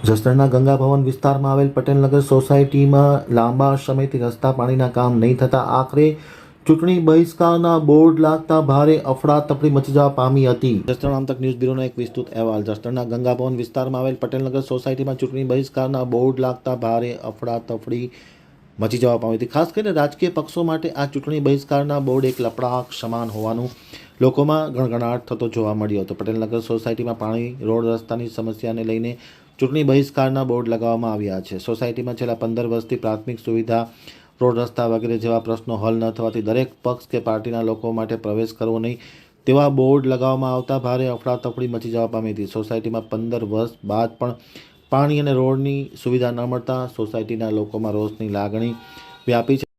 જસદણના ગંગા ભવન વિસ્તારમાં આવેલ પટેલનગર સોસાયટીમાં લાંબા સમયથી રસ્તા પાણીના કામ નહીં થતા આખરે ચૂંટણી બહિષ્કારના બોર્ડ લાગતા ભારે અફડાતફડી મચી જવા પામી હતી. જસદણ આમતક ન્યૂઝ બ્યુરોનો એક વિસ્તૃત અહેવાલ. જસદણના ગંગા ભવન વિસ્તારમાં આવેલ પટેલનગર સોસાયટીમાં ચૂંટણી બહિષ્કારના બોર્ડ લાગતા ભારે અફડાતફડી મચી જવા પામી હતી. ખાસ કરીને રાજકીય પક્ષો માટે આ ચૂંટણી બહિષ્કારના બોર્ડ એક લપડાક સમાન હોવાનું લોકોમાં ગણગણાટ થતો જોવા મળ્યો હતો. પટેલનગર સોસાયટીમાં પાણી રોડ રસ્તાની સમસ્યાને લઈને ચૂંટણી બહિષ્કારના બોર્ડ લગાવવામાં આવ્યા છે. સોસાયટીમાં છેલ્લા પંદર વર્ષથી પ્રાથમિક સુવિધા, રોડ રસ્તા વગેરે જેવા પ્રશ્નો હલ ન થવાથી દરેક પક્ષ કે પાર્ટીના લોકો માટે પ્રવેશ કરવો નહીં તેવા બોર્ડ લગાવવામાં આવતા ભારે અફડાતફડી મચી જવા પામી હતી. સોસાયટીમાં પંદર વર્ષ બાદ પણ પાણી અને રોડની સુવિધા ન મળતા સોસાયટીના લોકોમાં રોષની લાગણી વ્યાપી છે.